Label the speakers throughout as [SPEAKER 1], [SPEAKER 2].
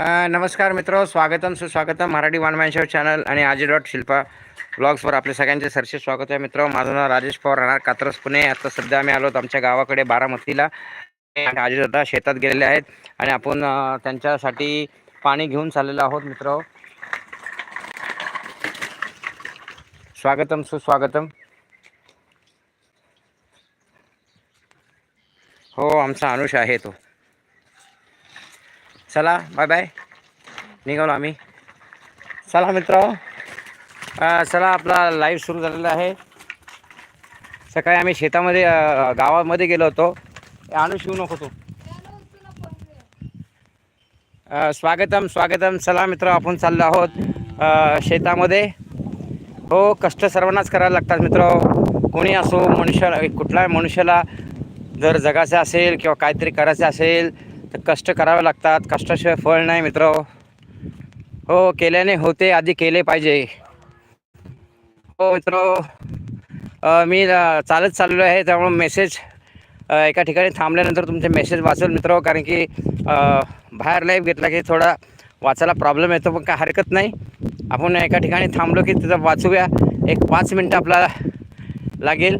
[SPEAKER 1] नमस्कार मित्र स्वागतम सुस्वागतम मराठी वन शो चॅनल आणि आजी डॉट शिल्पा ब्लॉग्सवर आपले सगळ्यांचे सरसे स्वागत आहे मित्र. माझं नाव राजेश पवार राहणार कात्रस पुणे. आता सध्या आम्ही आलो आमच्या गावाकडे बारामतीला. आजी दादा शेतात गेलेले आहेत आणि आपण त्यांच्यासाठी पाणी घेऊन चाललेलो आहोत मित्र. स्वागतम सुस्वागतम. हो आमचा अनुष आहे तो. चला बाय बाय निघालो आम्ही चला मित्र चला आपला लाईव्ह सुरू झालेला आहे. सकाळी आम्ही शेतामध्ये गावामध्ये गेलो होतो. आणू शिवू नको तू. स्वागतम स्वागतम. चला मित्र आपण चाललो आहोत शेतामध्ये. हो कष्ट सर्वांनाच करायला लागतात मित्र. कोणी असो मनुष्याला कुठल्याही मनुष्याला जर जगायचं असेल किंवा काहीतरी करायचं असेल तर कष्ट करावे लागतात. कष्टाशिवाय फळ नाही मित्र. हो केल्याने होते आधी केले पाहिजे. हो मित्र. मी चालत चाललो आहे त्यामुळे मेसेज एका ठिकाणी थांबल्यानंतर तुमचे मेसेज वाचेल मित्र. कारण की बाहेर लाईव्ह घेतला की थोडा वाचायला प्रॉब्लेम येतो पण काय हरकत नाही. आपण एका ठिकाणी थांबलो की तिथं वाचूया. एक पाच मिनटं आपल्याला लागेल.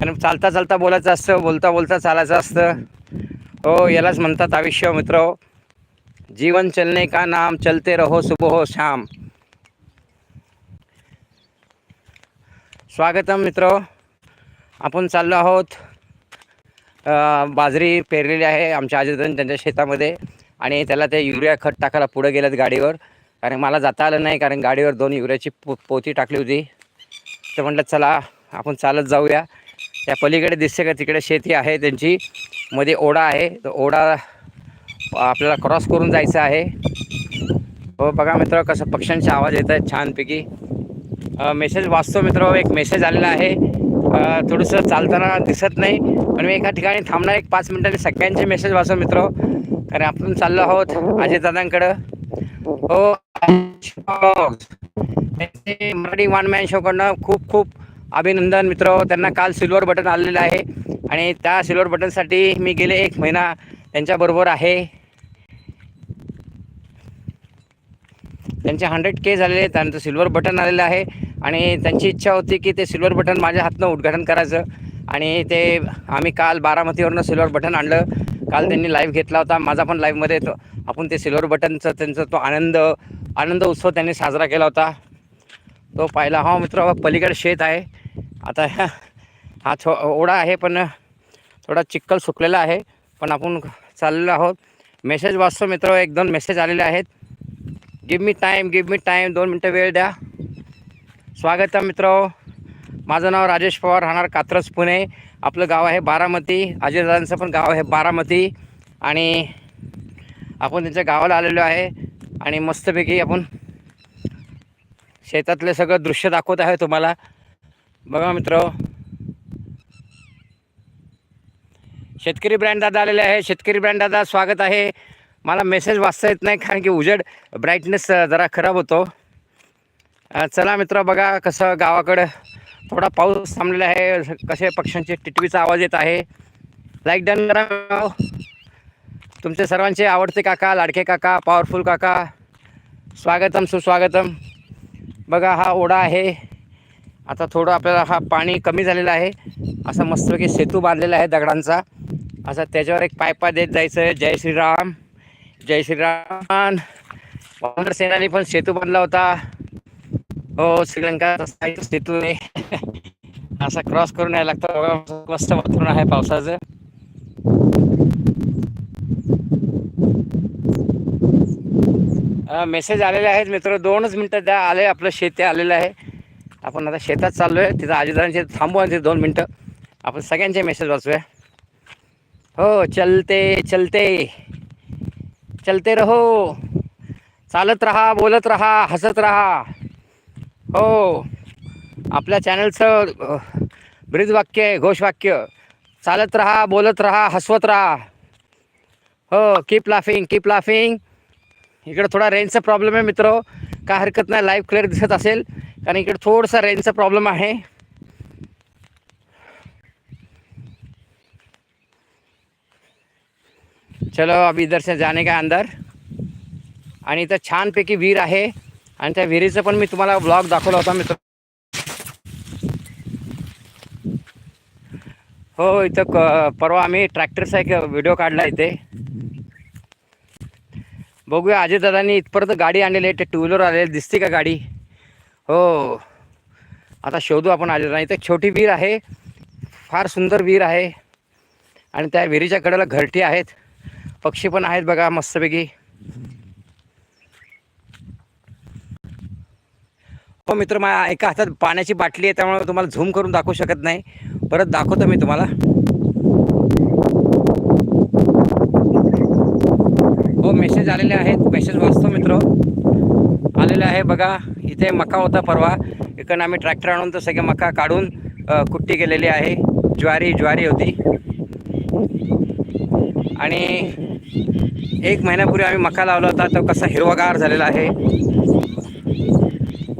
[SPEAKER 1] कारण चालता चालता बोलायचं असतं बोलता बोलता चालायचं असतं. हो यालाच म्हणतात आयुष्य मित्र. जीवन चलने का नाम चलते रहो सुबह हो शाम. स्वागतम मित्र. आपण चाललो आहोत बाजरी पेरलेली आहे आमच्या आजीदान त्यांच्या शेतामध्ये आणि त्याला ते युरिया खत टाकायला पुढे गेलेत गाडीवर. कारण मला जाता आलं नाही कारण गाडीवर दोन युरियाची पो पोती टाकली होती. तर म्हटलं चला आपण चालत जाऊया. त्या पलीकडे दिसते का तिकडे शेती आहे त्यांची? मध्ये ओढा आहे. तो ओढा आपल्याला क्रॉस करून जायचं आहे. हो बघा मित्र कसं पक्ष्यांचे आवाज येत आहेत छानपैकी. मेसेज वाचतो मित्र एक मेसेज आलेला आहे. थोडंसं चालताना दिसत नाही पण मी एका ठिकाणी थांबणार एक पाच मिनिटांनी सगळ्यांचे मेसेज वाचतो मित्र. कारण आपण चाललो आहोत अजयदादांकडं हो त्यांचे मराठी वन मॅन शोकडनं खूप खूप अभिनंदन मित्र. त्यांना काल सिल्वर बटन आलेलं आहे. आणि त्या सिल्वर बटनसाठी मी गेले एक महिना. त्यांच्याबरोबर आहे. त्यांचे हंड्रेड के झालेले आहेत सिल्वर बटन आलेलं आहे. आणि त्यांची इच्छा होती की ते सिल्वर बटन माझ्या हातनं उद्घाटन करायचं. आणि ते आम्ही काल बारामतीवरनं सिल्वर बटन आणलं. काल त्यांनी लाईव्ह घेतला होता. माझा पण लाईव्हमध्ये येतो. आपण ते सिल्वर बटनचं त्यांचा तो आनंद आनंद उत्सव त्यांनी साजरा केला होता. तो पाहिला. हा मित्र पलीकडे शेत आहे. आता ह्या- हा छो ओढा आहे पण थोडा चिक्कल सुकलेला आहे. पण आपण चाललेलो आहोत. मेसेज वाचतो मित्र एक दोन मेसेज आलेले आहेत. Give me time give me time दोन मिनटं वेळ द्या. स्वागत आहे मित्र. माझं नाव राजेश पवार राहणार कात्रज पुणे. आपलं गाव आहे बारामती. अजयदादांचं पण गाव आहे बारामती. आणि आपण त्यांच्या गावाला आलेलो आहे. आणि मस्तपैकी आपण शेतातले सगळं दृश्य दाखवत आहे तुम्हाला. बघा मित्र शेतकरी ब्रँड दादा आलेले आहे. शेतकरी ब्रँड दादा स्वागत आहे. मला मेसेज वाचता येत नाही कारण की उजेड ब्राईटनेस जरा खराब होतो. चला मित्र बघा कसं गावाकडं थोडा पाऊस थांबलेला आहे. कसे पक्ष्यांचे टिटवीचा आवाज येत आहे. लाईक डन करा तुमचे सर्वांचे आवडते काका लाडके काका पॉवरफुल काका. स्वागतम सुस्वागतम. बघा हा ओढा आहे. आता थोडं आपल्याला हा पाणी कमी झालेला आहे. असा मस्तपैकी सेतू बांधलेला आहे दगडांचा. असा त्याच्यावर एक पायपा देत जायचं आहे. जय श्रीराम. जय श्रीराम. वानर सेनानी पण सेतू बांधला होता. हो श्रीलंका सेतू आहे असा क्रॉस करून यायला लागतं. मस्त वातावरण आहे पावसाचं. मेसेज आलेले आहेत मित्र. दोनच मिनटं द्या. आले आपलं शेती आलेलं आहे. आपण आता शेतात चाललो आहे तिथं आजीदारांचे थांबू आणि तिथे दोन मिनटं. आपण सगळ्यांचे मेसेज वाचूया. हो चलते चलते. चलते रहो. चालत राहा बोलत राहा हसत राहा. हो. आपल्या चॅनलचं अ, ब्रीदवाक्य आहे घोषवाक्य चालत राहा बोलत राहा हसवत राहा. हो कीप लाफिंग कीप लाफिंग इकडं थोडा रेंजचा प्रॉब्लेम आहे मित्र. काय हरकत नाही लाईव्ह क्लिअर दिसत असेल. कारण इकडे थोडासा रेंजचा प्रॉब्लेम आहे. चलो अभी इधर से जाने का अंदर. आणि इथं छानपैकी विहीर आहे. आणि त्या विहिरीचं पण मी तुम्हाला ब्लॉग दाखवला होता मित्र. हो इथं क परवा आम्ही ट्रॅक्टरचा एक व्हिडिओ काढला इथे. बघूया अजय दादांनी इथपर्यंत गाडी आणलेली आहे. ते टू व्हीलर आलेली दिसते का गाडी? हो. आता शोधू आपण अजय दादा इथे छोटी विहीर आहे. फार सुंदर विहीर आहे. आणि त्या विहिरीच्या कडेला घरटी आहेत. पक्षी पण आहेत बघा मस्तपैकी. हो मित्र मा एका हातात पाण्याची बाटली आहे. त्यामुळे तुम्हाला झूम करून दाखवू शकत नाही. परत दाखवतो मी तुम्हाला. मेसेज आलेले आहेत. मेसेज वाचतो मित्र. आलेले आहे बघा. इथे मका होता परवा. इकडनं आम्ही ट्रॅक्टर आणून तर सगळे मका काढून कुट्टी केलेली आहे. ज्वारी ज्वारी होती. आणि एक महिन्यापूर्वी आम्ही मका लावला होता. तो कसा हिरवागार झालेला आहे.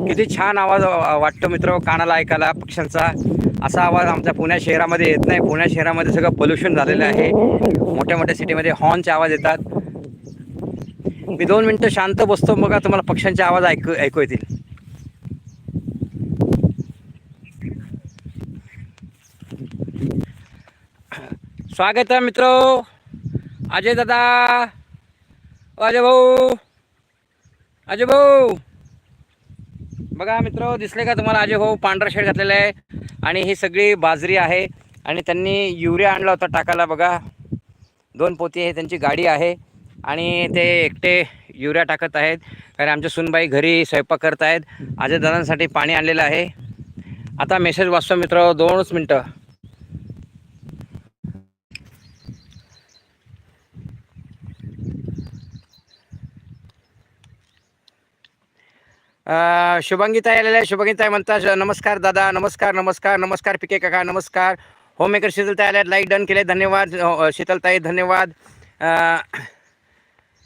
[SPEAKER 1] किती छान आवाज वाटतो मित्र. कानाला ऐकायला पक्ष्यांचा. असा आवाज आमच्या पुण्या शहरामध्ये येत नाही. पुण्या शहरामध्ये सगळं पोल्युशन झालेलं आहे. मोठ्या मोठ्या सिटीमध्ये हॉर्नचे आवाज येतात. मी दोन मिनटं शांत बसतो बघा तुम्हाला पक्ष्यांचे आवाज ऐकू ऐकू येतील. स्वागत आहे मित्र. अजय दादा. अजय भाऊ. अजय भाऊ. बघा मित्र दिसले का तुम्हाला अजय भाऊ पांढरा शेड घातलेला आहे आणि ही सगळी बाजरी आहे आणि त्यांनी युरिया आणला होता टाकायला बघा. दोन पोती आहे त्यांची गाडी आहे. आणि ते एकटे युरिया टाकत आहेत. कारण आमच्या सुनबाई घरी स्वयंपाक करत आहेत. आजच्या दादांसाठी पाणी आणलेलं आहे. आता मेसेज वाचतो मित्र दोनच मिनटं. अ, शुभांगीताई आलेल्या आहे शुभांगीताई म्हणतात नमस्कार दादा नमस्कार नमस्कार नमस्कार पिके काका नमस्कार. होममेकर शीतलताई आल्या लाईक डन केले धन्यवाद. हो, शीतलताई धन्यवाद.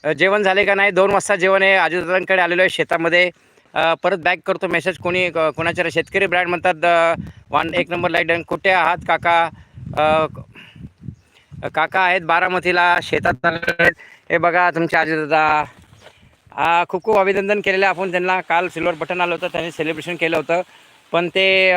[SPEAKER 1] जेवण झाले का नाही? दोन वाजता जेवण आहे. आजूदादांकडे आलेलो आहे शेतामध्ये. परत बॅक करतो मेसेज कोणी क- कोणाच्या शेतकरी ब्रँड म्हणतात वन एक नंबर लाइट कुठे आहात काका? काका आहेत बारामतीला शेतात आहेत. हे बघा तुमचे आजीदादा. खूप खूप अभिनंदन केलेलं आपण त्यांना. काल सिल्वर बटन आलं होतं त्यांनी सेलिब्रेशन केलं होतं. पण ते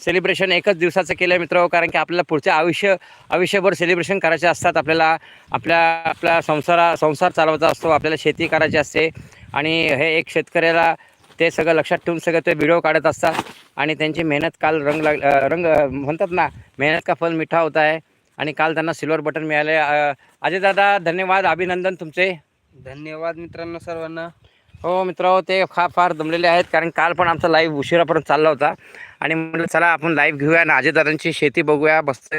[SPEAKER 1] सेलिब्रेशन एकच दिवसाचं केलं आहे मित्र कारण की आपल्याला पुढच्या आयुष्य आयुष्यभर सेलिब्रेशन करायचे असतात. आपल्याला आपल्या आपल्या संसारा संसार चालवायचा असतो आपल्याला शेती करायची असते. आणि हे एक शेतकऱ्याला ते सगळं लक्षात ठेवून सगळं ते व्हिडिओ काढत असतात. आणि त्यांची मेहनत काल रंग लाग रंग म्हणतात ना मेहनत का फल मिठा होता आहे. आणि काल त्यांना सिल्वर बटन मिळाले. अजय दादा धन्यवाद अभिनंदन तुमचे.
[SPEAKER 2] धन्यवाद मित्रांनो सर्वांना.
[SPEAKER 1] हो मित्र ते फार फार दमलेले आहेत कारण काल पण आमचा लाईव्ह उशिरापर्यंत चालला होता. आणि म्हटलं चला आपण लाईव्ह घेऊया आणि अजयदादांची शेती बघूया. मस्त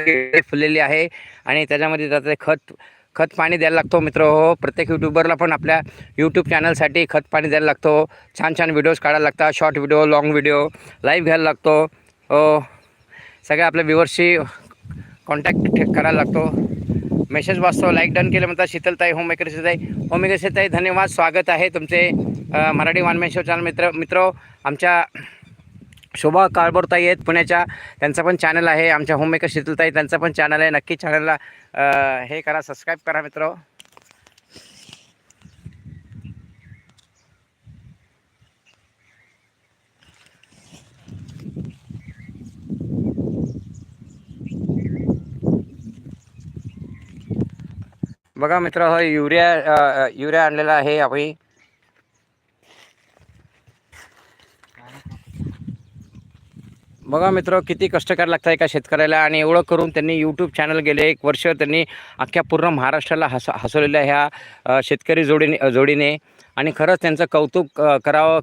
[SPEAKER 1] फुललेली आहे आणि त्याच्यामध्ये त्याचं खत खत पाणी द्यायला लागतो मित्र. हो प्रत्येक यूट्यूबरला पण आपल्या यूट्यूब चॅनलसाठी खत पाणी द्यायला लागतो. छान छान व्हिडिओज काढायला लागतात short video long video live घ्यायला लागतो. हो सगळ्या आपल्या व्ह्युअर्सशी कॉन्टॅक्ट करायला लागतो. मेसेज वाचतो लाईक डन केलं म्हणतात शीतलताई होममेकर शीतलताई. होममेकर शीतलताई धन्यवाद स्वागत आहे तुमचे मराठी वानमेन शो चॅनल मित्र मित्र. आमच्या शोभा काळबोरताई आहेत पुण्याच्या त्यांचा पण चॅनल आहे. आमच्या होममेकर शीतलताई त्यांचा पण चॅनल आहे. नक्की चॅनलला हे करा सबस्क्राईब करा मित्र. बघा मित्र हा युरिया युरिया आणलेला आहे आपण बघा मित्र किती कष्ट करायला लागतात एका शेतकऱ्याला आणि एवढं करून त्यांनी यूट्यूब चॅनल गेले. एक वर्ष त्यांनी अख्ख्या पूर्ण महाराष्ट्राला हस हसवलेल्या ह्या शेतकरी जोडीने जोडीने. आणि खरंच त्यांचं कौतुक करावं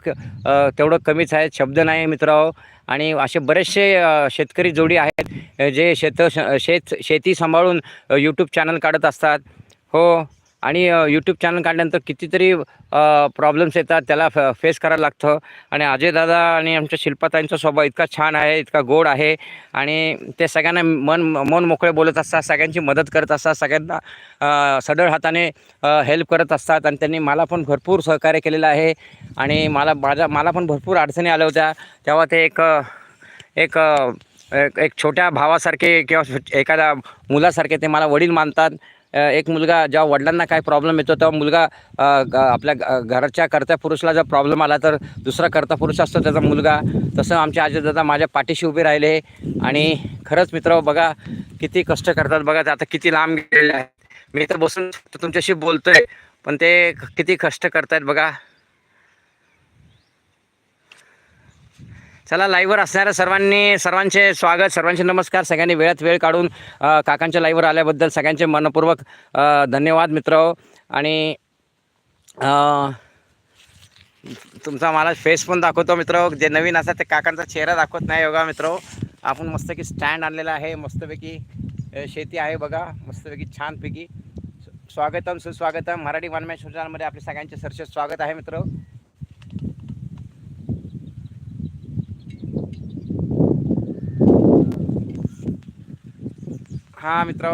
[SPEAKER 1] तेवढं कमीच आहे शब्द नाही मित्र. आणि असे बरेचसे शेतकरी जोडी आहेत जे शेत शेत शेती सांभाळून यूट्यूब चॅनल काढत असतात. हो आणि यूट्यूब चॅनल काढल्यानंतर कितीतरी प्रॉब्लेम्स येतात त्याला फ फेस करायला लागतं. आणि अजय दादा आणि आमच्या शिल्पाताईंचा स्वभाव इतका छान आहे इतका गोड आहे. आणि ते सगळ्यांना मन मन मोकळे बोलत असतात सगळ्यांची मदत करत असतात सगळ्यांना अ, सढळ हाताने हेल्प करत असतात. आणि त्यांनी मला पण भरपूर सहकार्य केलेलं आहे. आणि मला माझ्या मला पण भरपूर अडचणी आल्या होत्या. तेव्हा ते एक एक एक छोट्या भावासारखे किंवा एखाद्या मुलासारखे ते मला वडील मानतात. एक मुलगा जेव्हा वडिलांना काय प्रॉब्लेम येतो तेव्हा मुलगा ग- आपल्या घरच्या करता पुरुषला जर प्रॉब्लेम आला तर दुसरा करता पुरुष असतो त्याचा मुलगा. तसं आमचे आजीदादा माझ्या पाठीशी उभे राहिले. आणि खरंच मित्र बघा किती कष्ट करतात. बघा ते आता किती लांब गेलेले आहेत. मी तर बसून तुमच्याशी बोलतोय पण ते किती कष्ट करतायत बघा. चला लाईव्हवर असणाऱ्या सर्वांनी सर्वांचे स्वागत सर्वांचे नमस्कार. सगळ्यांनी वेळात वेळ काढून काकांच्या लाईव्हवर आल्याबद्दल सगळ्यांचे मनपूर्वक धन्यवाद मित्र. आणि तुमचा मला फेस पण दाखवतो मित्र. जे नवीन असतात ते काकांचा चेहरा दाखवत नाही बघा मित्र. आपण मस्तपैकी स्टँड आणलेला आहे. मस्तपैकी शेती आहे बघा. मस्तपैकी छानपैकी. स्वागतम सुस्वागतम. मराठी वनमॅच चॅनलमध्ये आपले सगळ्यांचे सरसे स्वागत आहे मित्र. हां मित्र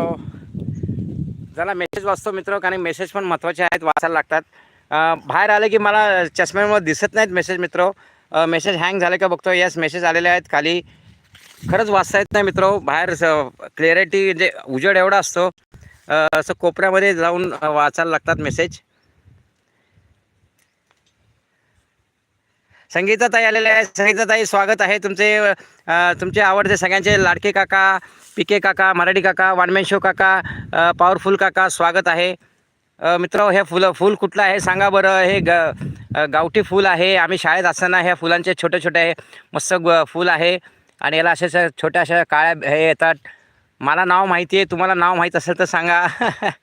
[SPEAKER 1] जरा मेसेज वाचतो मित्र कारण मेसेज पण महत्त्वाचे आहेत वाचायला लागतात. बाहेर आले की मला चष्म्यामुळे दिसत नाहीत मेसेज मित्र. मेसेज हँग झाले का बघतो यस मेसेज आलेले आहेत खाली. खरंच वाचता येत नाही मित्र. बाहेर क्लिअरिटी म्हणजे उजेड एवढा असतो. असं कोपऱ्यामध्ये जाऊन वाचायला लागतात मेसेज संगीताताई आलेले आहे संगीताताई स्वागत आहे तुमचे अ, तुमचे आवडते सगळ्यांचे. लाडके काका पिके काका मराठी काका वानमॅन शो काका पॉवरफुल काका स्वागत आहे. अ, मित्र हे फुलं फूल कुठलं आहे? सांगा बरं. हे ग अ, गावठी फूल आहे. आम्ही शाळेत असताना ह्या फुलांचे छोटे छोटे मस्त ग फूल आहे. आणि याला असे अशा छोट्या अशा काळ्या हे येतात. मला नाव माहिती आहे. तुम्हाला नाव माहीत असेल तर सांगा.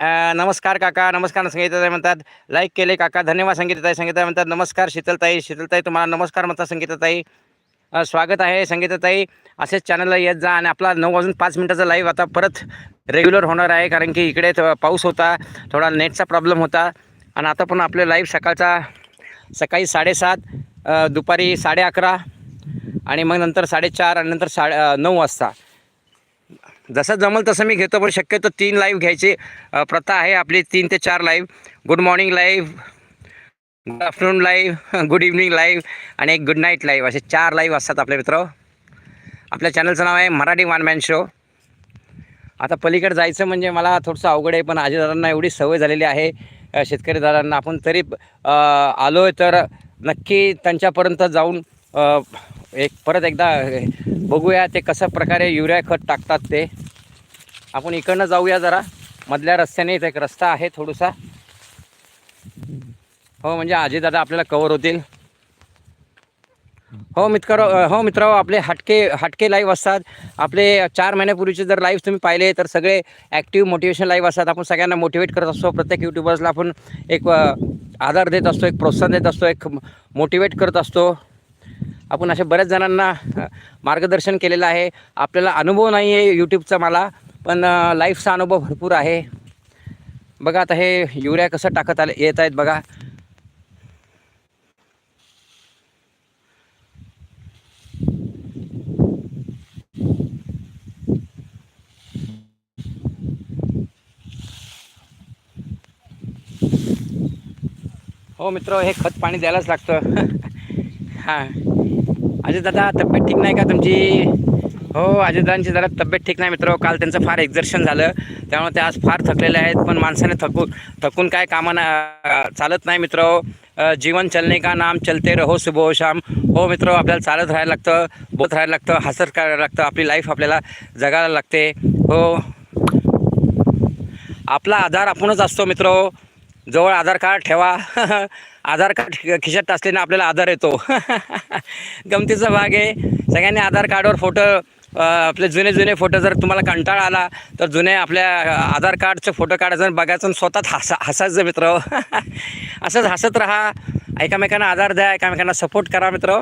[SPEAKER 1] नमस्कार काका नमस्कार संगीताताई म्हणतात. लाईक केले काका धन्यवाद संगीताताई. संगीताताई म्हणतात नमस्कार शीतलताई. शीतलताई तुम्हाला नमस्कार म्हणतात संगीताताई. स्वागत आहे संगीताताई. असेच चॅनलला येत जा आणि आपला नऊ वाजून पाच मिनटाचा लाईव्ह आता परत रेग्युलर होणार आहे. कारण की इकडे थो- पाऊस होता थोडा नेटचा प्रॉब्लेम होता. आणि आता पण आपले लाईव्ह सकाळचा सकाळी साडेसात दुपारी साडे अकरा आणि मग नंतर साडेचार आणि नंतर साडे नऊ वाजता. जसं जमल तसं मी घेतो पण शक्यतो तीन लाईव्ह घ्यायची प्रथा आहे आपली तीन ते चार live good morning live good afternoon live good evening live आणि एक गुड नाईट लाईव्ह असे चार लाईव्ह असतात आपले मित्र. आपल्या चॅनलचं नाव आहे मराठी वन मॅन शो आता पलीकडे जायचं म्हणजे मला थोडंसं अवघड आहे पण आजीदारांना एवढी सवय झालेली आहे शेतकरी दादांना. आपण तरी आलो आहे तर नक्की त्यांच्यापर्यंत जाऊन एक परत एकदा बघूया ते कशा प्रकारे युरिया खत टाकतात ते. आपण इकडनं जाऊया जरा. मधल्या रस्त्याने इथं एक रस्ता आहे थोडासा. हो म्हणजे आजी दादा आपल्याला कवर होतील. हो मित्र हो मित्र आपले हटके हटके लाईव्ह असतात. आपले चार महिन्यापूर्वीचे जर लाईव्ह तुम्ही पाहिले तर सगळे ॲक्टिव्ह मोटिवेशन लाईव्ह असतात. आपण सगळ्यांना मोटिवेट करत असतो. प्रत्येक यूट्यूबर्सला आपण एक आधार देत असतो एक प्रोत्साहन देत असतो एक मोटिवेट करत असतो. आपण अशा बऱ्याच जणांना मार्गदर्शन केलेलं आहे. आपल्याला अनुभव नाही आहे यूट्यूबचा मला पण लाईफचा अनुभव भरपूर आहे. बघा आता हे युरिया कसं टाकत आले येत आहेत बघा. हो मित्र हे खत पाणी द्यायलाच लागतं. हां. अजय दादा तब्येत ठीक नाही का तुमची? हो अजयदादांची जरा तब्येत ठीक नाही मित्र. काल त्यांचं फार एक्झर्शन झालं. त्यामुळे ते आज फार थकलेले आहेत पण माणसाने थकून थकून काय कामं चालत नाही मित्र. जीवन चलने का नाम चलते रहो सुबह श्याम शाम. हो मित्र आपल्याला चालत राहायला लागतं बोलत राहायला लागतं हसत करायला लागतं. आपली लाईफ आपल्याला जगायला लागते. हो. आपला आधार आपणच असतो मित्र. जवळ आधार कार्ड ठेवा. आधार कार्ड खिशात असल्याने आपल्याला आधार येतो. गमतीचा भाग आहे. सगळ्यांनी आधार कार्डवर फोटो आपले जुने जुने फोटो जर तुम्हाला कंटाळा आला तर जुने आपल्या आधार कार्डचे फोटो काढायचं बघायचं आणि स्वतःच हसा हसायचं मित्र. असंच हसत राहा. एकामेकांना आधार द्या एकामेकांना सपोर्ट करा मित्र.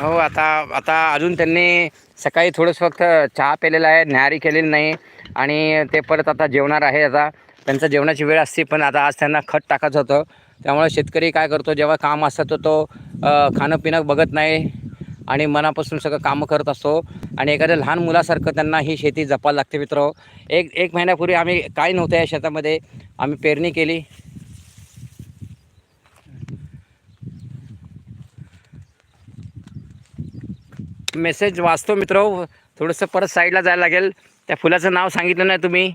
[SPEAKER 1] हो आता आता अजून त्यांनी सकाळी थोडंसं फक्त चहा पेलेला आहे न्याहारी केलेली नाही आणि ते परत आता जेवणार आहे आता. त्यांचा जेवणाची वेळ असते पण आता आज त्यांना खत टाकायचं होतं. त्यामुळे शेतकरी काय करतो जेव्हा काम असतं तर तो खाणंपिणं खाणं पिणं बघत नाही आणि मनापासून सगळं कामं करत असतो. आणि एखाद्या लहान मुलासारखं त्यांना ही शेती जपायला लागते मित्र. एक एक महिन्यापूर्वी आम्ही काय नव्हतं या शेतामध्ये आम्ही पेरणी केली. मेसेज वाचतो मित्र. थोडंसं परत साईडला जायला लागेल. त्या फुलाचं नाव सांगितलं नाही तुम्ही.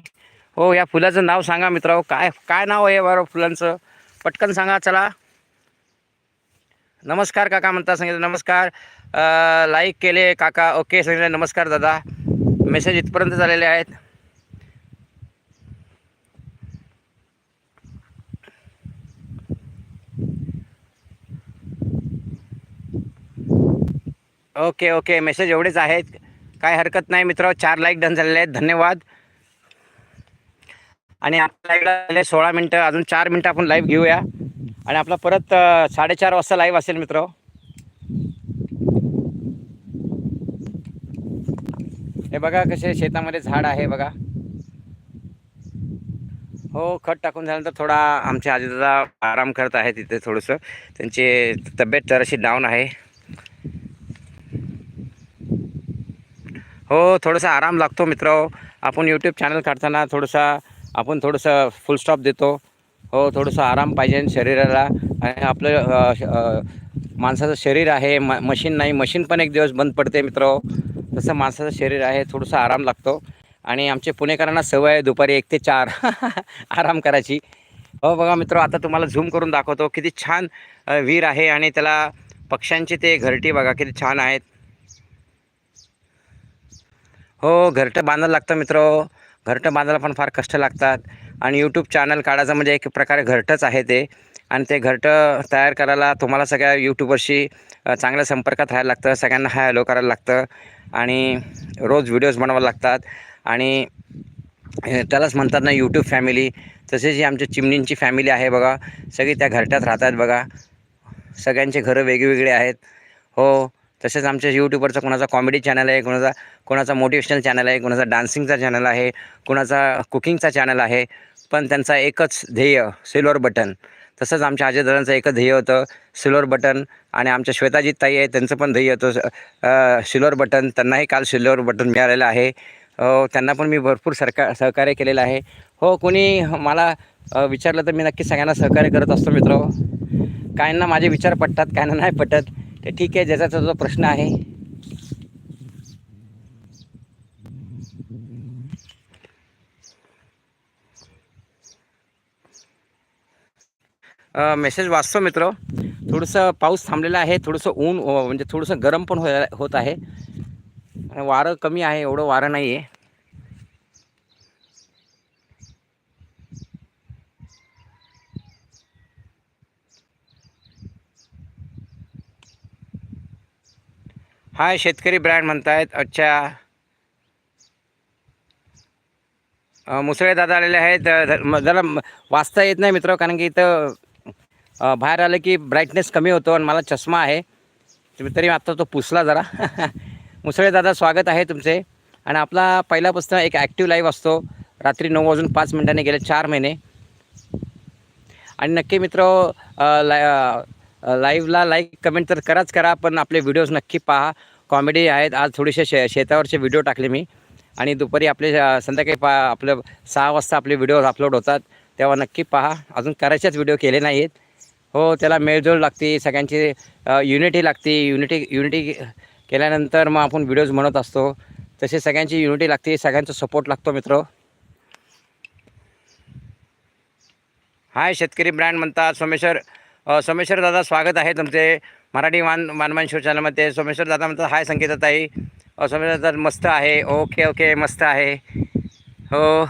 [SPEAKER 1] हो या फुलाचं नाव सांगा मित्र. काय काय नाव आहे बरं फुलांचं? पटकन सांगा चला. नमस्कार काका म्हणता सांगितलं. नमस्कार. लाईक केले काका. ओके सांगितलं. नमस्कार दादा. मेसेज इथपर्यंत झालेले आहेत. Okay okay. मेसेज एवढेच आहेत. काय हरकत नाही मित्र. चार लाईक डन झालेले आहेत. धन्यवाद. आणि आपल्या लाईव्हला झाले सोळा मिनटं अजून चार मिनटं आपण लाईव्ह घेऊया. आणि आपला परत साडेचार वाजता लाईव्ह असेल मित्र. हे बघा कसे शेतामध्ये झाड आहे बघा. हो खत टाकून झाल्यानंतर थोडा आमचे आजीदादा आराम करत आहे तिथे थोडंसं. त्यांची तब्येत जराशी डाऊन आहे. हो थोडासा आराम लागतो मित्र. आपण यूट्यूब चॅनल काढताना थोडंसं आपण थोडंसं फुल स्टॉप देतो. हो थोडंसं आराम पाहिजे शरीराला. आणि आपलं माणसाचं शरीर आहे म मशीन नाही. मशीन पण एक दिवस बंद पडते मित्र. तसं माणसाचं शरीर आहे थोडंसं आराम लागतो. आणि आमचे पुणेकरांना सवय आहे दुपारी एक ते चार. आराम करायची. हो बघा मित्र आता तुम्हाला झूम करून दाखवतो. किती छान वीर विहीर आहे आणि त्याला पक्ष्यांची ते घरटी बघा किती छान आहेत. हो घरटं बांधायला लागतं मित्र. घरटं बांधायला पण फार कष्ट लागतात. आणि यूट्यूब चॅनल काढायचं म्हणजे एक प्रकारे घरटंच आहे ते. आणि ते घरटं तयार करायला तुम्हाला सगळ्या यूट्यूबरशी चांगल्या संपर्कात राहायला लागतं. सगळ्यांना हाय हॅलो करायला लागतं. आणि रोज व्हिडिओज बनवायला लागतात. आणि त्यालाच म्हणतात ना यूट्यूब फॅमिली तसेच ही आमच्या चिमणींची फॅमिली आहे बघा. सगळी त्या घरट्यात राहतात बघा. सगळ्यांचे घरं वेगवेगळे आहेत. हो. तसेच आमच्या यूट्यूबवरचा कोणाचा कॉमेडी चॅनल आहे कोणाचा कोणाचा मोटिवेशनल चॅनल आहे कोणाचा डान्सिंगचा चॅनल आहे कोणाचा कुकिंगचा चॅनल आहे पण त्यांचा एकच ध्येय सिल्वर बटन तसंच आमच्या अजयदादांचं एकच ध्येय होतं सिल्वर बटन आणि आमच्या श्वेताजी ताई आहे त्यांचं पण ध्येय होतं सिल्वर बटन त्यांनाही काल सिल्वर बटन मिळालेलं आहे. हो, त्यांना पण मी भरपूर सरकार सहकार्य केलेलं आहे. हो कोणी मला विचारलं तर मी नक्की सगळ्यांना सहकार्य करत असतो मित्र काहींना माझे विचार पटतात काहींना नाही पटत. तर ठीक आहे ज्याचा जो प्रश्न आहे. मेसेज वाचतो मित्र. थोडंसं पाऊस थांबलेला आहे थोडंसं ऊन म्हणजे थोडंसं गरम पण हो होत आहे. वारं कमी आहे एवढं वारं नाही आहे हाय शेतकरी ब्रँड म्हणतायत. अच्छा. मुसळे दादा आलेले आहेत. जरा वाचता येत नाही मित्र कारण की इथं बाहेर आलं की ब्राईटनेस कमी होतो आणि मला चष्मा आहे. तुम्ही तरी आत्ता तो पुसला जरा. मुसळे दादा स्वागत आहे तुमचे. आणि आपला पहिल्यापासून एक ॲक्टिव्ह लाईव्ह असतो. रात्री नऊ वाजून पाच मिनिटांनी गेले चार महिने. आणि नक्की मित्र लाय लाईव्हला लाईक कमेंट तर कराच करा पण आपले व्हिडिओज नक्की पहा. कॉमेडी आहेत. आज थोडेसे शे शेतावरचे व्हिडिओ टाकले मी. आणि दुपारी आपले संध्याकाळी पा आपलं सहा वाजता आपले व्हिडिओ अपलोड होतात. तेव्हा नक्की पहा. अजून करायचेच व्हिडिओ केले नाही आहेत हो त्याला मेळजोळ लागते. सगळ्यांची युनिटी लागते. युनिटी युनिटी केल्यानंतर मग आपण व्हिडिओज म्हणत असतो. तसे सगळ्यांची युनिटी लागते. सगळ्यांचा सपोर्ट लागतो मित्र. हाय शेतकरी ब्रँड म्हणतात. सोमेश्वर सोमेश्वर दादा स्वागत आहे तुमचे मराठी मान मानमान शो चॅनलमध्ये सोमेश्वर दादा म्हणतात हाय संगीताताई अ, सोमेश्वर दादा मस्त आहे. ओके ओके मस्त आहे. हो.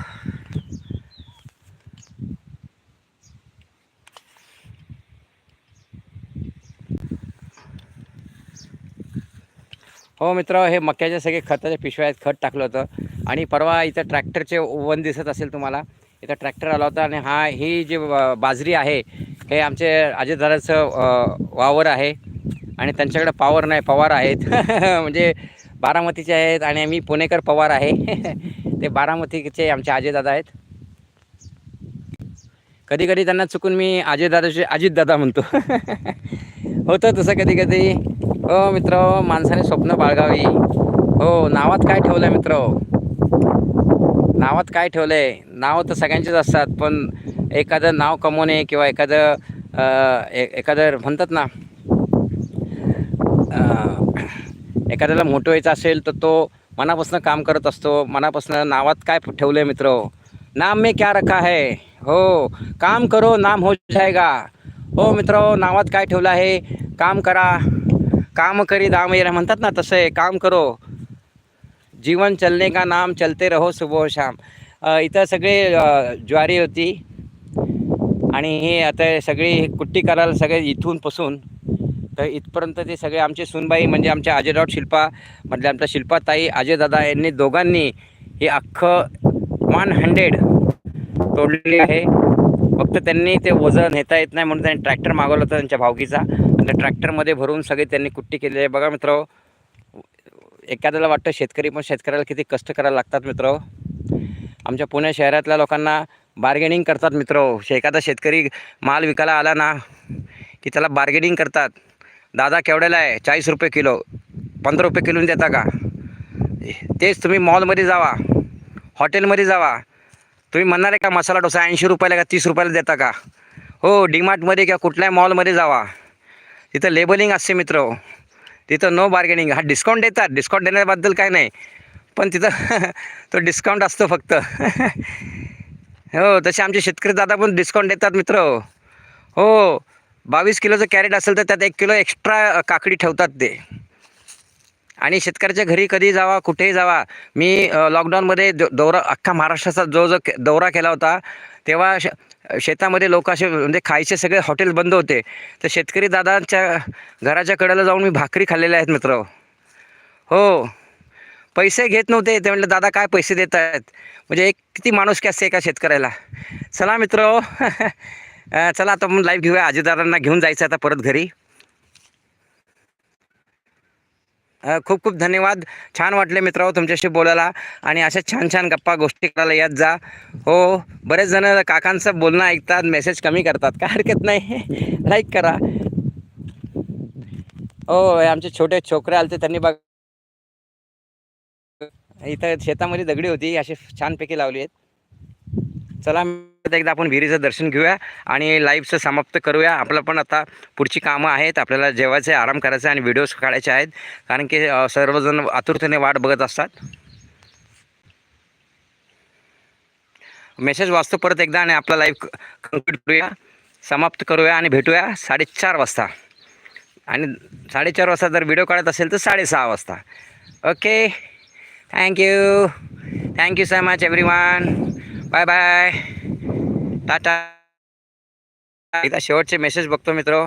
[SPEAKER 1] हो मित्र हे मक्याचे सगळे खताचे पिशव्या आहेत खत टाकलं होतं. आणि परवा इथं ट्रॅक्टरचे वन दिसत असेल तुम्हाला. इथं ट्रॅक्टर आला होता आणि हा ही जी बाजरी आहे हे आमचे अजितदादाचं वावर आहे आणि त्यांच्याकडे पॉवर नाही पवार आहेत. म्हणजे बारामतीचे आहेत आणि मी पुणेकर पवार आहे. ते बारामतीचे आमचे अजयदादा आहेत. कधी कधी त्यांना चुकून मी अजयदादाचे अजितदादा म्हणतो. होतं तसं कधी कधी हो मित्र माणसाने स्वप्न बाळगावी. हो नावात काय ठेवलं आहे मित्र? नावात काय ठेवलं आहे नाव तर सगळ्यांचेच असतात पण एखादं नाव कमवणे किंवा एखादं ए- एखादं म्हणतात ना एखाद्याला मोठं व्हायचं असेल तर तो मनापासून काम करत असतो. मनापासून नावात काय ठेवलं आहे मित्र? नाम में क्या रखा है? हो काम करो नाम हो जाएगा. हो मित्र नावात काय ठेवलं आहे? काम करा. काम करी दाम येणं म्हणतात ना तसं आहे. काम करो. जीवन चलने का नाम चलते रहो सुबह शाम. इथं सगळे ज्वारी होती. आणि हे आता सगळी कुट्टी करायला सगळे इथून पासून तर इथपर्यंत ते सगळे आमचे सुनबाई म्हणजे आमच्या अजयराव शिल्पा मधल्या आमच्या शिल्पाताई अजयदादा यांनी दोघांनी हे अख्खं वन हंड्रेड तोडलेली आहे. फक्त त्यांनी ते वजन नेता येत नाही म्हणून त्यांनी ट्रॅक्टर मागवलं होतं त्यांच्या भावकीचा आणि त्या ट्रॅक्टरमध्ये भरून सगळे त्यांनी कुट्टी केलेली आहे. बघा मित्र एखाद्याला वाटतं शेतकरी पण शेतकऱ्याला किती कष्ट करायला लागतात मित्र. आमच्या पुणे शहरातल्या लोकांना बार्गेनिंग करतात मित्र. एखादा शेतकरी माल विकायला आला ना की त्याला बार्गेनिंग करतात. दादा केवढ्याला आहे? चाळीस रुपये किलो. पंधरा रुपये किलोने देता का? तेच तुम्ही मॉलमध्ये जावा. हॉटेलमध्ये जावा. तुम्ही म्हणणार आहे का मसाला डोसा ऐंशी रुपयाला का तीस रुपयाला देता का? हो डीमार्टमध्ये किंवा कुठल्याही मॉलमध्ये जावा. तिथं लेबलिंग असते मित्र. तिथं नो बार्गेनिंग हा डिस्काउंट देतात. डिस्काउंट देण्याबद्दल काय नाही. पण तिथं तो डिस्काउंट असतो फक्त. हो तसे आमचे शेतकरी दादा पण डिस्काउंट देतात मित्र. हो बावीस किलोचं कॅरेट असेल तर त्यात एक किलो एक्स्ट्रा काकडी ठेवतात ते. आणि शेतकऱ्याच्या घरी कधी जावा कुठेही जावा मी लॉकडाऊनमध्ये दौरा अख्खा महाराष्ट्राचा जो जो दौरा केला होता तेव्हा शेतामध्ये लोक असे म्हणजे खायचे सगळे हॉटेल बंद होते. तर शेतकरी दादांच्या घराच्या कडेला जाऊन मी भाकरी खाल्लेल्या आहेत मित्र. हो. पैसे घेत नव्हते. ते म्हटलं दादा काय पैसे देत आहेत म्हणजे एक किती माणूस असते एका शेतकऱ्याला. चला मित्र. चला आता आपण लाईव्ह घेऊया. आजीदारांना घेऊन जायचं आता परत घरी. खूप खूप धन्यवाद. छान वाटले मित्र तुमच्याशी बोलायला. आणि अशा छान छान गप्पा गोष्टी करायला येत जा. हो बरेच जण काकांचं बोलणं ऐकतात मेसेज कमी करतात. काय हरकत नाही. लाईक करा. हो आमचे छोटे छोकरे आलते त्यांनी बघ इथं शेतामध्ये दगडी होती अशी छानपैकी लावली आहेत. चला एकदा आपण विहिरीचं दर्शन घेऊया आणि लाईव्हचं समाप्त करूया. आपलं पण आता पुढची कामं आहेत आपल्याला जेवायचे आराम करायचे आणि व्हिडिओज काढायचे आहेत. कारण की सर्वजण आतुरतेने वाट बघत असतात. मेसेज वाचतो परत एकदा आणि आपला लाईव्ह कंप्लीट करूया. समाप्त करूया आणि भेटूया साडेचार वाजता. आणि साडेचार वाजता जर व्हिडिओ काढत असेल तर साडेसहा वाजता. Okay. Thank you thank you so much everyone bye bye tata एकदा शेवटचे मेसेज बघतो मित्र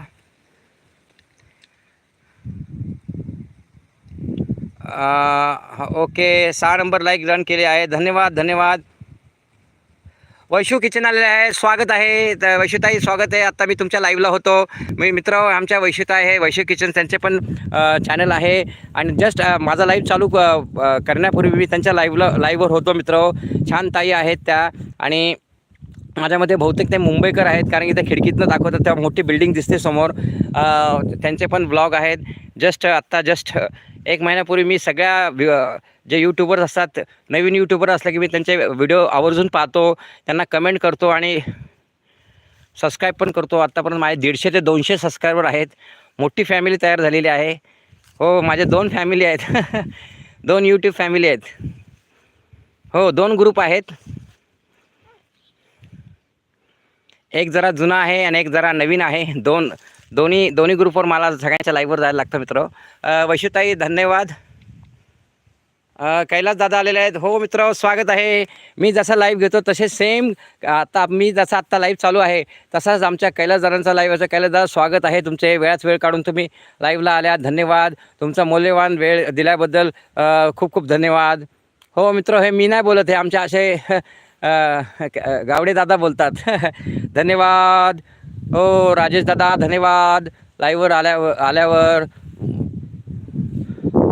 [SPEAKER 1] ओके सहा नंबर लाईक रन केले आहे धन्यवाद धन्यवाद वैशू किचन आलेले आहे. स्वागत आहे. तर वैशूताई स्वागत आहे. आत्ता मी तुमच्या लाईव्हला होतो. मी मित्र आमच्या वैशूताई आहे. वैशू किचन त्यांचे पण चॅनल आहे. आणि जस्ट माझा लाईव्ह चालू करण्यापूर्वी मी त्यांच्या लाईव्हला लाईव्हवर होतो मित्र. छान ताई आहेत त्या. आणि माझ्यामध्ये बहुतेक ते मुंबईकर आहेत. कारण की त्या खिडकीतनं दाखवतात. तेव्हा मोठी बिल्डिंग दिसते समोर. त्यांचे पण ब्लॉग आहेत. जस्ट आत्ता जस्ट एक महिन्यापूर्वी मी सगळ्या वि- जे यूट्यूबर्स असतात नवीन यूट्यूबर असलं की मी त्यांचे व्हिडिओ आवर्जून पाहतो त्यांना कमेंट करतो आणि सबस्क्राईब पण करतो. आत्तापर्यंत माझे दीडशे ते दोनशे सबस्क्रायबर आहेत. मोठी फॅमिली तयार झालेली आहे. हो माझे दोन फॅमिली आहेत. दोन यूट्यूब फॅमिली आहेत. हो दोन ग्रुप आहेत. एक जरा जुना आहे आणि एक जरा नवीन आहे. दोन दोन्ही दोन्ही ग्रुपवर मला सगळ्यांच्या लाईव्हवर जायला लागतं मित्र. वैशुताई धन्यवाद. कैलास दादा आलेले आहेत. हो मित्र स्वागत आहे. मी जसा लाईव्ह घेतो तसे सेम आता मी जसा आत्ता लाईव्ह चालू आहे तसाच आमच्या कैलास दादांचा लाईव्ह असं कैलास दादा स्वागत आहे तुमचे. वेळाच वेळ काढून तुम्ही लाईव्हला आल्या. धन्यवाद. तुमचा मौल्यवान वेळ दिल्याबद्दल खूप खूप धन्यवाद. हो मित्र हे मी नाही बोलत हे आमच्या असे गावडे दादा बोलतात. धन्यवाद. हो राजेश दादा धन्यवाद. लाईव्हवर आल्यावर आल्यावर.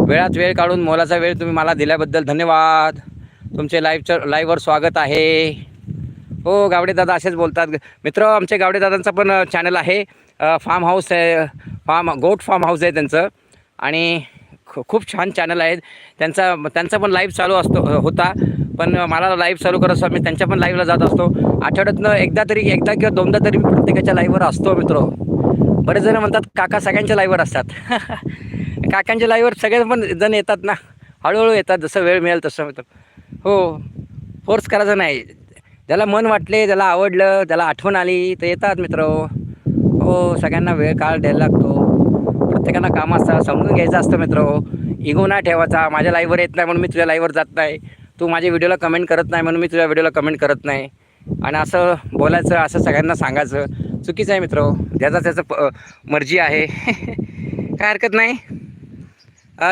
[SPEAKER 1] वेळात वेळ काढून मोलाचा वेळ तुम्ही मला दिल्याबद्दल धन्यवाद. तुमचे लाईव्हचं लाईव्हवर स्वागत आहे. हो गावडे दादा असेच बोलतात. मित्र आमचे गावडे दादांचा पण चॅनल आहे. फार्म हाऊस आहे. फार्म गोट फार्म हाऊस आहे त्यांचं. आणि खूप छान चॅनल आहेत. त्यांचा त्यांचा पण लाईव्ह चालू असतो होता. पण मला लाईव्ह चालू करत असतो मी त्यांच्या पण लाईव्हला जात असतो. आठवड्यातनं एकदा तरी एकदा किंवा दोनदा तरी मी प्रत्येकाच्या लाईव्हवर असतो मित्र. बरेच जण म्हणतात काका सगळ्यांच्या लाईव्हवर असतात. काकांच्या लाईव्हवर सगळे पण जण येतात ना. हळूहळू येतात जसं वेळ मिळेल तसं मित्र हो फोर्स करायचं नाही. ज्याला मन वाटले ज्याला आवडलं त्याला आठवण आली तर येतात मित्र. हो सगळ्यांना वेळ काळ द्यायला लागतो. प्रत्येकांना काम असतं समजून घ्यायचं असतं मित्र. इगो नाही ठेवायचा माझ्या लाईव्हवर येत नाही म्हणून मी तुझ्या लाईव्हवर जात नाही. तू माझ्या व्हिडिओला कमेंट करत नाही म्हणून मी तुझ्या व्हिडिओला कमेंट करत नाही. आणि असं बोलायचं असं सगळ्यांना सांगायचं. चुकीचं आहे मित्र. ज्याचा त्याचं प मर्जी आहे. काय हरकत नाही.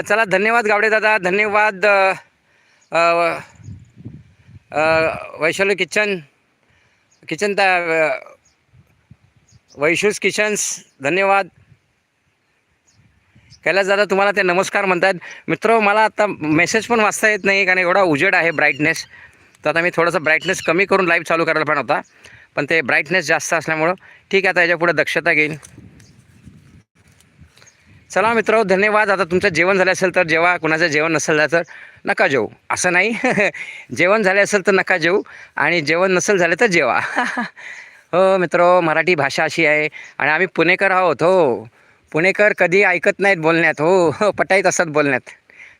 [SPEAKER 1] चला धन्यवाद गावडे दादा. धन्यवाद वैशाली किचन. किचन ता वैशूस किचन्स. धन्यवाद. कैलास दादा तुम्हाला ते नमस्कार म्हणतात मित्र मला आता मेसेज पण वाचता येत नाही कारण एवढा उजेड आहे ब्राईटनेस तर आता मी थोडंसं ब्राईटनेस कमी करून लाईव्ह चालू करायला पण होता. पण ते ब्राईटनेस जास्त असल्यामुळं ठीक आहे आता याच्यापुढे दक्षता घेईन. चला मित्र धन्यवाद. आता तुमचं जेवण झालं असेल तर जेव्हा कुणाचं जेवण नसेल झालं तर नका जेवू. असं नाही. जेवण झाले असेल तर नका जेवू आणि जेवण नसेल झालं तर जेवा. हो मित्र मराठी भाषा अशी आहे आणि आम्ही पुणेकर आहोत हो. पुणेकर कधी ऐकत नाहीत बोलण्यात हो हो. पटाईत असतात बोलण्यात.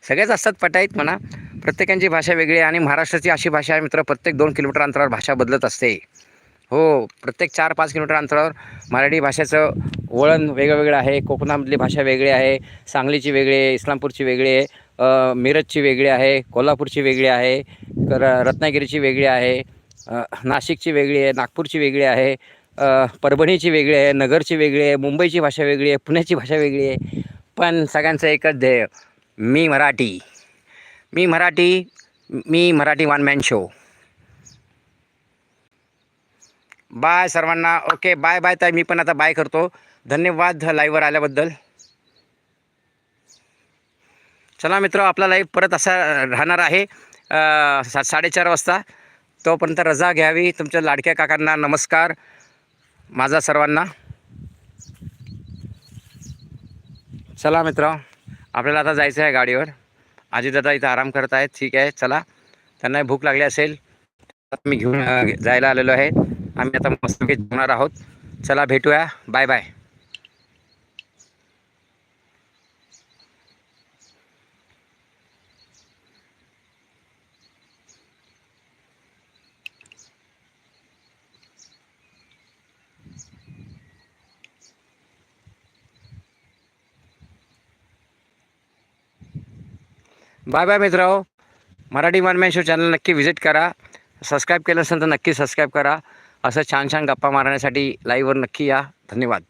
[SPEAKER 1] सगळेच असतात पटाईत म्हणा. प्रत्येकांची भाषा वेगळी आहे आणि महाराष्ट्राची अशी भाषा आहे मित्र प्रत्येक दोन किलोमीटर अंतरावर भाषा बदलत असते हो प्रत्येक चार पाच किलोमीटर अंतरावर मराठी भाषेचं वळण वेगळं वेगळं आहे कोकणामधली भाषा वेगळी आहे सांगलीची वेगळी आहे इस्लामपूरची वेगळी आहे मिरजची वेगळी आहे कोल्हापूरची वेगळी आहे रत्नागिरीची वेगळी आहे नाशिकची वेगळी आहे नागपूरची वेगळी आहे परभणीची वेगळी आहे नगरची वेगळी आहे मुंबईची भाषा वेगळी आहे पुण्याची भाषा वेगळी आहे पण सगळ्यांचं एकच ध्येय मी मराठी मी मराठी मी Marathi one man show bye सर्वांना. ओके बाय बाय ताई. मी पण आता बाय करतो. धन्यवाद लाईव्हवर आल्याबद्दल. चला मित्र आपला लाईव्ह परत असा राहणार आहे. सा साडेचार वाजता. तोपर्यंत रजा घ्यावी. तुमच्या लाडक्या काकांना नमस्कार. माझा सर्वांना. चला मित्र आपल्याला आता जायचं आहे गाडीवर. आजीदादा इथं आराम करत आहेत ठीक आहे चला. त्यांनाही भूक लागली असेल मी घेऊन जायला आलेलो आहे. आम्ही आता मस्तपैकी जेवणार आहोत. चला भेटूया. Bye bye. बाय बाय मित्रांनो Marathi one man show channel नक्की व्हिजिट करा. सबस्क्राईब केलं असेल तर नक्की सबस्क्राईब करा. असं छान छान गप्पा मारण्यासाठी लाईव्हवर नक्की या. धन्यवाद.